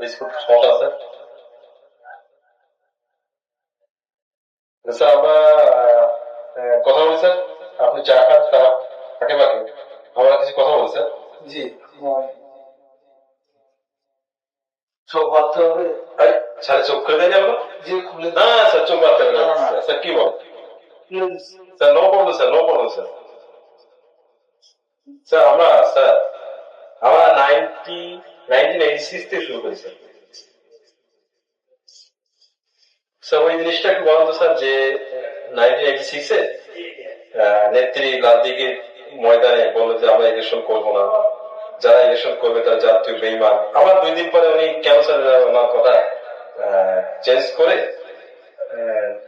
Biscuit সমস্যা আছে। Sir আমরা কথা বলি স্যার আপনি চা খান তা ফাঁকে ফাঁকে আমরা কিছু কথা বলি জি চোখ বাঁধতে হবে। স্যার চোখ খুলে না স্যার চোখ বাঁধতে হবে। স্যার কি বল? Sir no problem sir no problem sir. Sir আমরা স্যার নেত্রী গান্ধীকে ময়দানে বলল যে, আমরা ইলেকশন করব না। যারা ইলেকশন করবে, তারা জাতীয় বেইমান। আবার দুই দিন পরে উনি কেন স্যার, ওনার কথা চেঞ্জ করে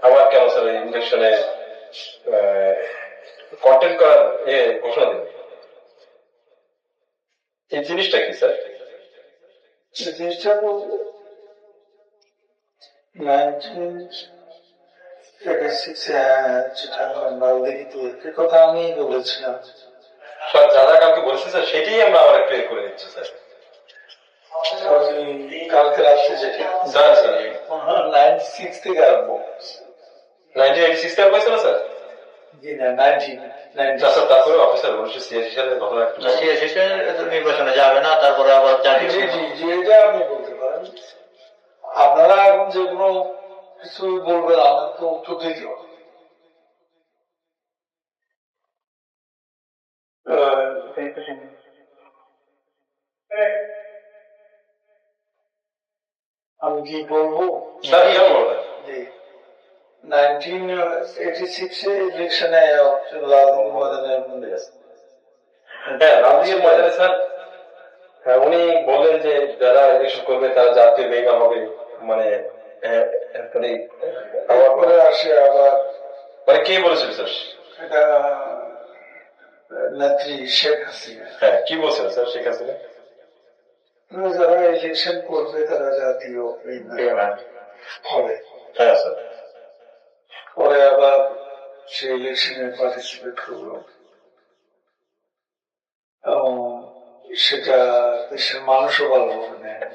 আবার কেন স্যার ইলেকশনে কন্টেন্ট করার ঘোষণা দিলেন? এই জিনিসটা কি স্যার? জিনিসটা তো 1986 এ, যেটা আমরা লিখিত এ কথা আমি বলেছিলাম। স্যার যারা কালকে বলছে স্যার সেটাই আমরা আবার এ করে দিচ্ছি স্যার। কালকে রাত্রে যেটা স্যার স্যার। নাইনটি সিক্স থেকে আরম্ভ। নাইনটিন এইটি সিক্স থেকে হয়েছে না স্যার? নির্বাচনে যাবে না তারপরে আবার জাতীয় জি জি জি এটা আপনি বলতে পারেন। আপনারা এখন যে কোনো কিছু বলবেন আমার তো উত্তর দিতে হবে আমি কি বলব? স্যার জি। হ্যাঁ রামদির ময়দানে স্যার। হ্যাঁ উনি বললেন যে যারা ইলেকশন করবে তারা জাতীয় বেইমান হবে মানে আবার তারপরে আসে আবার মানে কে বলেছিল স্যার? এটা নেত্রী শেখ হাসিনা। হ্যাঁ কি বলছেন স্যার শেখ হাসিনা? যারা ইলেকশন করবে তারা জাতীয় বেইমান হবে। হ্যাঁ স্যার। পরে আবার সে ইলেকশনে পার্টিসিপেট করল। এবং সেটা দেশের মানুষও ভালোভাবে নেয়।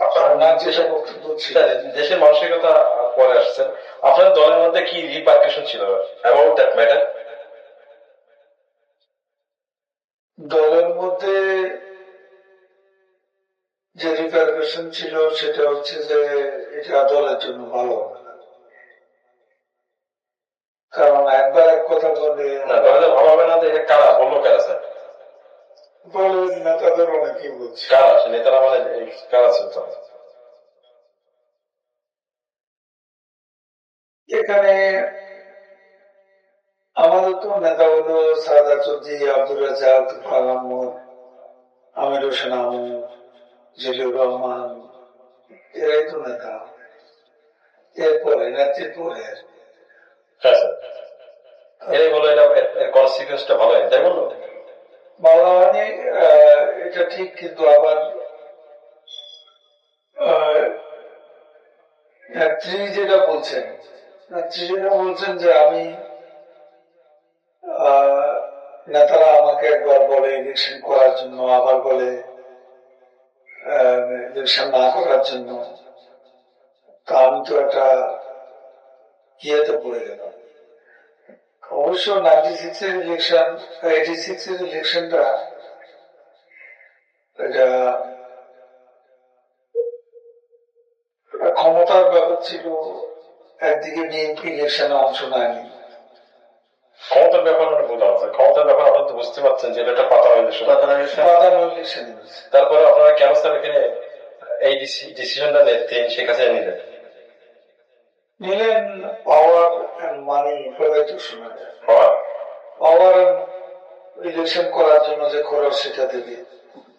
আপনার যেটা বক্তব্য ছিল স্যার, দেশের মানসিকতা পরে আসছেন আপনার দলের মধ্যে কি রিপার্কেশন ছিল? অ্যাবাউট দ্যাট ম্যাটার দলের মধ্যে যে রিপারকেশন ছিল সেটা হচ্ছে যে এটা দলের জন্য ভালো হবে কারণ একবার এক কথা বলে না দলের ভালো হবে না তো কারা বলল কারা স্যার? দলের নেতাদের অনেকেই বলছে। কারা? সে নেতারা মানে কারা ছিল এখানে আমাদের তো নেতা হলো সাদা চৌধুরী আব্দুল রাজাক আহমদ আমির হোসেন আহমদ জিলুর রহমান এরাই তো নেতা। এরপরে নেতৃত্ব এরাই বলল এটা কনসিকুয়েন্সটা ভালো হয় তাই বলল? আহ, এটা ঠিক কিন্তু আবার আহ, নেত্রী যেটা বলছেন নেত্রী যেটা বলছেন যে আমি নেতারা আমাকে একবার বলে ইলেকশন করার জন্য আবার বলে ইলেকশন না করার জন্য। তা আমি তো একটা ইয়েতে পড়ে গেলাম অবশ্য নাইনটি সিক্স এর ইলেকশন এইটি সিক্স এর ইলেকশনটা এটা ক্ষমতার ব্যাপার ছিল একদিকে বিএনপি ইলেকশনে অংশ নেয়নি। ক্ষমতার ব্যাপার মানে বোঝা আছে ক্ষমতার ব্যাপার আপনারা তো বুঝতে পারছেন যে এটা পাতা হয়েছে বাদানো ইলেকশন তারপরে আপনারা কেন স্যার এখানে এই ডিসিশনটা নিলেন শেখ হাসিনা নিলেন? নিলেন পাওয়ার অ্যান্ড মানি তো শোনা যায় পাওয়ার ইলেকশন করার জন্য যে খরচ সেটা দেবে।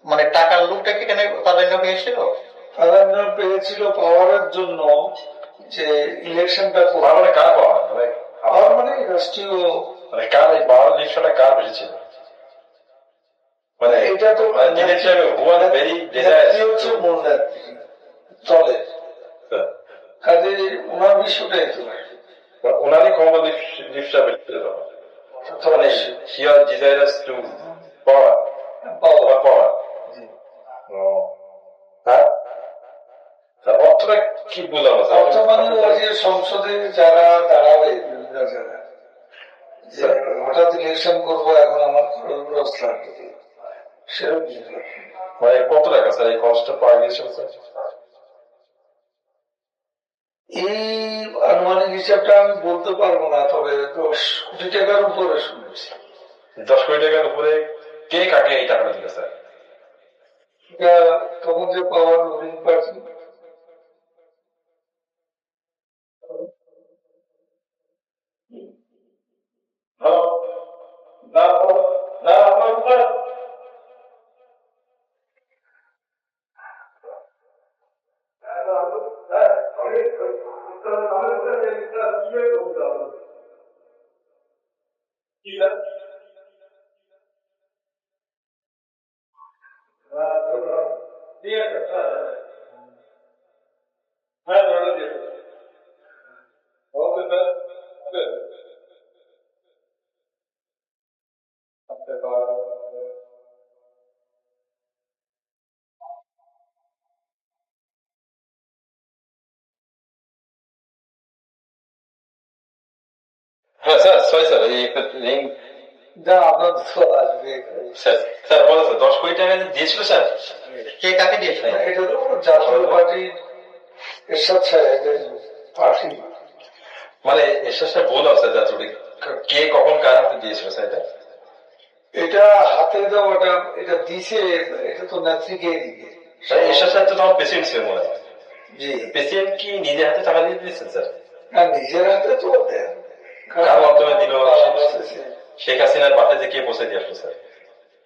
মানে টাকার লোকটা কি এখানে প্রাধান্য পেয়েছিল প্রাধান্য পেয়েছিল পাওয়ারের জন্য যে ইলেকশনটা পাওয়ার মানে কার পাওয়ার মানে পাওয়ার মানে রাষ্ট্রীয় মানে কার এই পাওয়ার লিস্টটা কার বেশি ছিল? মানে এটা তো দিনের হিসাবে ভেরি নেত্রী হচ্ছে মূল চলে। কাজে ওনার বিষয়টাই তো ওনারই ক্ষমতা লিস্টটা বেশি ছিল মানে হি আর ডিজাইরাস টু পাওয়ার পাওয়ার পাওয়ার ও। আর অর্থটা কি বুঝলাম না, স্যার ওই যে সংসদে যারা দাঁড়াবে হঠাৎ ইলেকশন করব এখন আমার খরচ লাগবে। মানে কত টাকা স্যার? এই খরচটা পাওয়া গিয়েছিল এই আনুমানিক হিসাবটা আমি বলতে পারব না তবে দশ কোটি টাকার উপরে শুনেছি। দশ কোটি টাকার উপরে কে কাকে এই টাকাটা স্যার তখন যে power ruling party sorry sir এই একটা রিং যা আপনার আসবে স্যার স্যার বলো স্যার দশ কোটি টাকা দিয়েছিল স্যার কে কাকে দিয়েছিল এটা তো জাতীয় পার্টির এরশাদ সাহেবের পার্টি মানে এসে স্যার বললাম স্যার যা কে কখন কার হাতে দিয়েছিল স্যার এটা এটা হাতে দেওয়াটা এটা দিছে এটা তো নেত্রীকে দিবে স্যার এসে স্যার তো তখন পেশেন্ট ছিল মনে হয় জি পেশেন্ট কি নিজে হাতে টাকা দিয়ে দিয়েছেন স্যার না নিজের হাতে তো কার মাধ্যমে দিল? শেখ হাসিনার বাসায় যে কে বসে দিয়ে আসলো স্যার?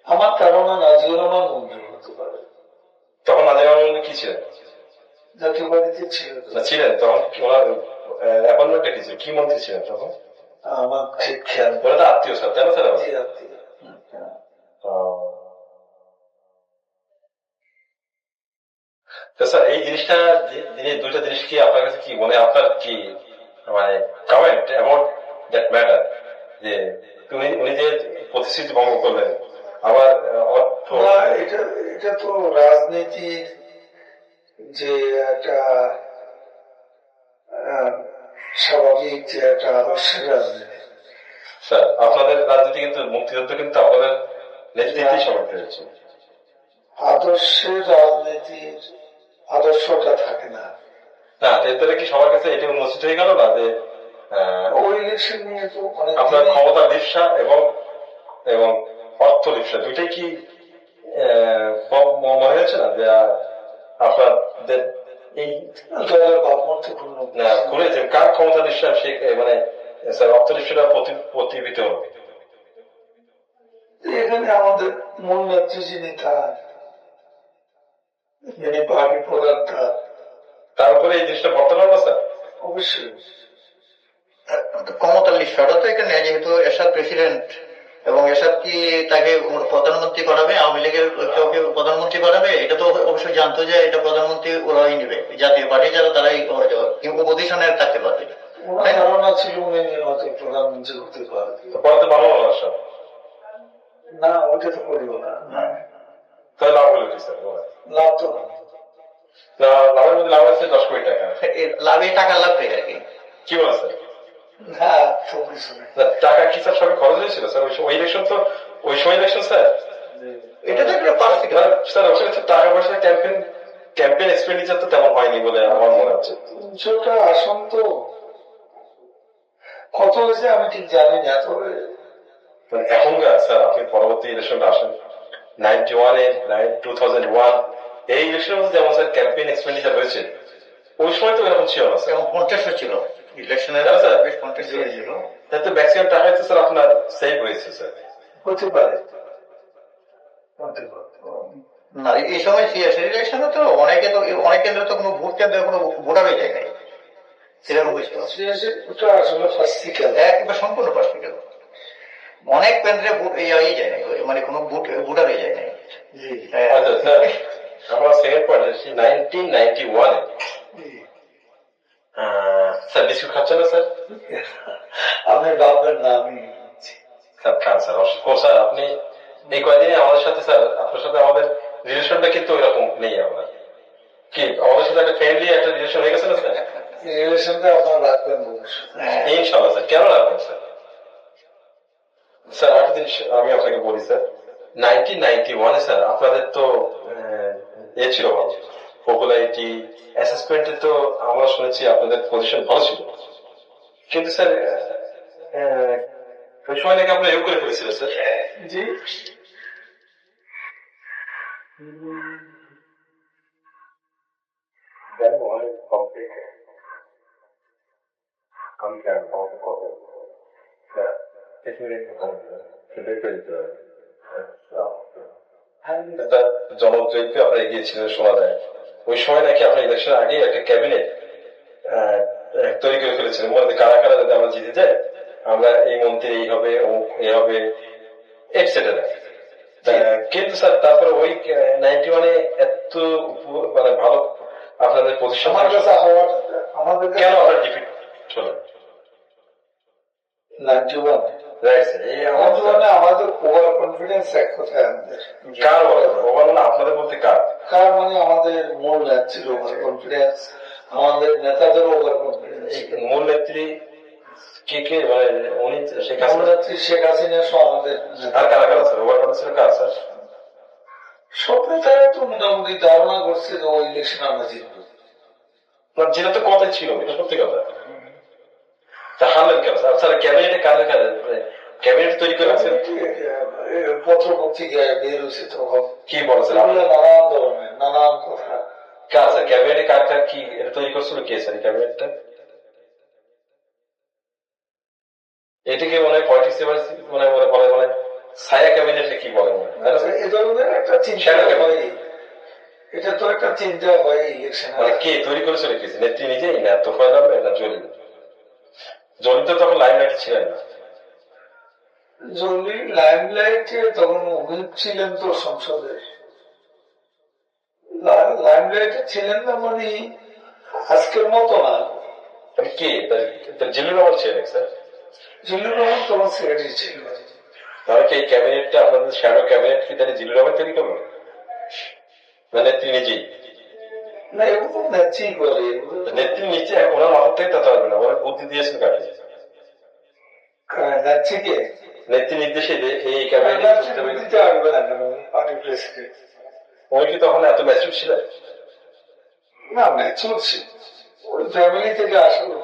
আমার ধারণা নাজিউর রহমান মঞ্জুর হতে পারে। তখন নাজির রহমান কি ছিলেন? জাতীয় পার্টিতে ছিল তো। না ছিলেন তখন ওনার অ্যাপয়েন্টমেন্টটা কি ছিল? কি মন্ত্রী ছিলেন তখন? আমার ঠিক খেয়াল ওরা তো আত্মীয় স্যার তাই না স্যার? আত্মীয়। স্যার এই জিনিসটা দুইটা জিনিস কি আপনার কাছে কি মনে আপনার কি মানে কমেন্ট অ্যাবাউট দ্যাট ম্যাটার যে তুমি উনি যে প্রতিশ্রুতি ভঙ্গ করলেন আবার অর্থ এটা এটা তো রাজনীতির যে একটা স্বাভাবিক যে একটা আদর্শের রাজনীতি। স্যার আপনাদের রাজনীতি কিন্তু মুক্তিযুদ্ধ কিন্তু আপনাদের নেতৃত্বেই সমর্থিত হয়েছে। আদর্শের রাজনীতির আদর্শটা থাকে না। না এরপরে কি সবার কাছে এটা উন্মোচিত হয়ে গেল না যে ওই ইলেকশন নিয়ে তো আপনার ক্ষমতা লিপসা এবং এবং অর্থ লিপসা দুইটাই কি মনে হচ্ছে না যে আপনাদের এই না, কার ক্ষমতা লিপসা সে মানে স্যার অর্থ লিপসাটা প্রতিবিত হবে? এখানে আমাদের মূল নেত্রী যিনি তার যিনি পার্টি প্রধান তার। তার এই জিনিসটা বর্তমান স্যার অবশ্যই। ক্ষমতার লিস্টটা এখানে যেহেতু এরশাদ প্রেসিডেন্ট এবং এরশাদ কি তাকে প্রধানমন্ত্রী করাবে? আওয়ামী লীগের কেউকে প্রধানমন্ত্রী করাবে? এটা তো অবশ্যই জানতো যে এটা প্রধানমন্ত্রী ওরাই নেবে জাতীয় পার্টি যারা তারাই অপোজিশনের থাকতে পারবে। ধারণা ছিল প্রধানমন্ত্রী হতে পরে ভালো না ওটা তো করিব না। তাহলে লাভ হলো কি স্যার? লাভ তো না না লাভের মধ্যে লাভ হচ্ছে দশ কোটি টাকা। লাভে টাকা লাভ পেয়ে আর কি কি টাকা কি স্যার সবে খরচ হয়েছিল? স্যার ওই সময়- ইলেকশন তো ওই সময় ইলেকশন স্যার? এটা তো একটা পার্সিক স্যার ওখানে টাকা পয়সা ক্যাম্পেইন ক্যাম্পেইন এক্সপেন্ডিচার তো তেমন হয়নি বলে আমার মনে হচ্ছে। তিনশোটা আসন তো কত হয়েছে আমি ঠিক জানি না তবে মানে এখনকার স্যার আপনি পরবর্তী ইলেকশনটা আসেন। নাইনটি ওয়ানে টু থাউজেন্ড ওয়ান এই ইলেকশনের মধ্যে যেমন স্যার ক্যাম্পেইন এক্সপেন্ডিচার হয়েছে ওই সময় তো এরকম ছিল না স্যার। এবং ছিল। ইলেকশনের স্যার। বেশ কন্টেস্ট ছিল তাতে ম্যাক্সিমাম টাকাই তো স্যার আপনার সেভ হয়েছে স্যার হতে পারে না এই সময় সিএসি ইলেকশনে তো অনেকে তো অনেক কেন্দ্রে তো কোনো ভোট কেন্দ্রে কোনো ভোটারই যায় নাই সেরকম হয়েছিল আসলে ফার্স্টিক্যাল একবার সম্পূর্ণ পার্সিক্যাল অনেক কেন্দ্রে ভোট এই যায় নাই মানে কোনো ভোট ভোটারই যায় নাই। জি। হ্যাঁ। আচ্ছা স্যার আমার সেকেন্ড পয়েন্ট হচ্ছে নাইনটিন নাইনটি ওয়ানে। স্যার বিস্কুট খাচ্ছেন না স্যার? আমি ভাববেন না আমি স্যার খান স্যার অসুস্থ স্যার আপনি এই কয়দিনে আমাদের সাথে স্যার আপনার সাথে আমাদের রিলেশনটা কিন্তু ওইরকম নেই আপনার কি আমাদের সাথে একটা ফ্রেন্ডলি একটা রিলেশন হয়ে গেছে না স্যার? রিলেশনটা আপনারা রাখবেন ইনশাল্লাহ স্যার। কেন রাখবেন স্যার? স্যার একটা জিনিস আমি আপনাকে বলি স্যার। নাইনটিন নাইনটি ওয়ানে স্যার আপনাদের তো এ ছিল ভালো। পপুলারিটি অ্যাসেসমেন্টে তো আমরা শুনেছি আপনাদের পজিশন ভালো ছিল। কিন্তু স্যার ওই সময় নাকি আপনারা এও করে ফেলেছিলেন স্যার? জি। একটা জনজয়ীতে আপনারা এগিয়েছিলেন শোনা যায়। ওই সময় নাকি আপনার ইলেকশন আগে একটা ক্যাবিনেট তৈরি করে ফেলেছিলেন। মনে কারা কারা যাতে আমরা জিতে যাই আমরা এই মন্ত্রী এই হবে অমুক এই হবে এটসেট্রা কিন্তু স্যার তারপরে ওই নাইনটি ওয়ানে এত মানে ভালো আপনাদের আমাদের কেন আপনার ডিফিট হলো নাইনটি ওয়ান আমাদের ওভার কনফিডেন্স এক কথায় কার ওভার মানে আপনাদের বলতে কার কার মানে আমাদের মূল নেত্রীর ওভার কনফিডেন্স আমাদের নেতাদের ওভার কনফিডেন্স মূল নেত্রী কে কে মানে উনি শেখ হাসিনা নেত্রী শেখ হাসিনা সহ আমাদের নেতা। আর কারা কারা স্যার ওভার কনফিডেন্স কার স্যার সব নেতারা তো মোটামুটি ধারণা করছে যে ওই ইলেকশন আমরা জিতবো না যেটা তো কথাই ছিল এটা সত্যি কথা হারলেন কেন স্যার স্যার ক্যাবিনেটে কাজে কাজে ক্যাবিনেট তৈরি করে রাখছেন? পত্র পত্রিকায় বের হয়েছে তখন কি স্যার নানান ধরনের নানান কথা। স্যার ক্যাবিনেটে কার কার কি এটা তৈরি করছিল? কে স্যার ক্যাবিনেটটা এটাকে মনে হয় পলিটিক্স মনে বলে মানে ছায়া ক্যাবিনেটে কি বলে মনে না এ ধরনের একটা চিন্তা এটা তো একটা চিন্তা হয় ইলেকশন মানে কে তৈরি করেছিল? কি নেত্রী নিজেই না তোফায় না জলি জলি তো তখন লাইন লাইট ছিলেন না। জলি লাইমলাইটে তখন হুইপ ছিলেন তো সংসদের লাইমলাইটে ছিলেন না মানে আজকের মতো না। কে? জিল্লুর রহমান ছিলেন স্যার? জিল্লুর রহমান তখন সেক্রেটারি ছিল তাহলে কি এই ক্যাবিনেটটা আপনাদের শ্যাডো ক্যাবিনেট কি তাহলে জিল্লুর রহমান তৈরি করবেন মানে তিনি নিজেই না এগুলো নেত্রী বলে। নেত্রী নিচে ওনার মাথার থেকে তাতে পারবে না ওনার বুদ্ধি দিয়েছেন কাকে নেত্রীকে নেত্রী নির্দেশে এই ক্যাবিনেট দিতে পারবে না পার্টি প্রেসিডেন্ট। উনি কি তখন এত ম্যাচুর ছিলেন? না ম্যাচুর ছিল। ওই ফ্যামিলি থেকে আসলো।